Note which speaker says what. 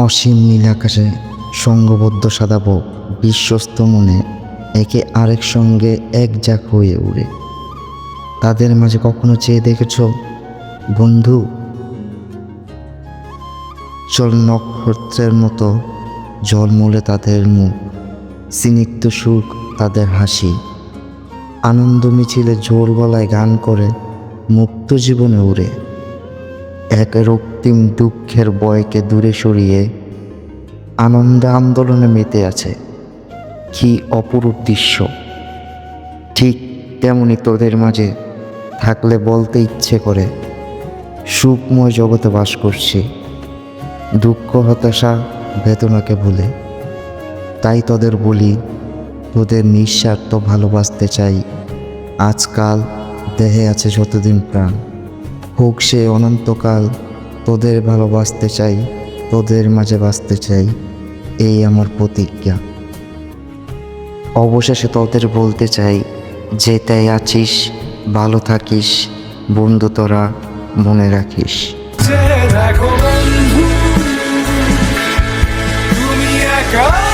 Speaker 1: অসীম নীল আকাশে সঙ্গবদ্ধ সাদাব বিশ্বস্ত মনে একে আরেক সঙ্গে একজাক হয়ে উড়ে। তাদের মাঝে কখনো চেয়ে দেখেছ, বন্ধু? চল নক্ষত্রের মতো জলমলে তাদের মুখ, স্নিগ্ধ সুখ তাদের হাসি। আনন্দ মিছিলে জোর গলায় গান করে মুক্ত জীবনে উড়ে। এক রক্তিম দুঃখের বয়কে দূরে সরিয়ে আনন্দে আন্দোলনে মেতে আছে। কি অপরূপ দৃশ্য। ঠিক তেমনি তোদের মাঝে থাকলে বলতে ইচ্ছে করে, সুখময় জগতে বাস করছি। দুঃখ, হতাশা, বেদনাকে ভুলে। তাই তোদের বলি, তোদের নিঃস্বার্থ ভালোবাসতে চাই। আজকাল দেহে আছে যতদিন প্রাণ। হোক সে অনন্তকাল তোদের ভালোবাসতে চাই, তোদের মাঝে বাঁচতে চাই, এই আমার প্রতিজ্ঞা। অবশেষে তোদের বলতে চাই যে তাই আছিস, ভালো থাকিস, বন্ধু তোরা, মনে রাখিস।
Speaker 2: দেখো তুমি একা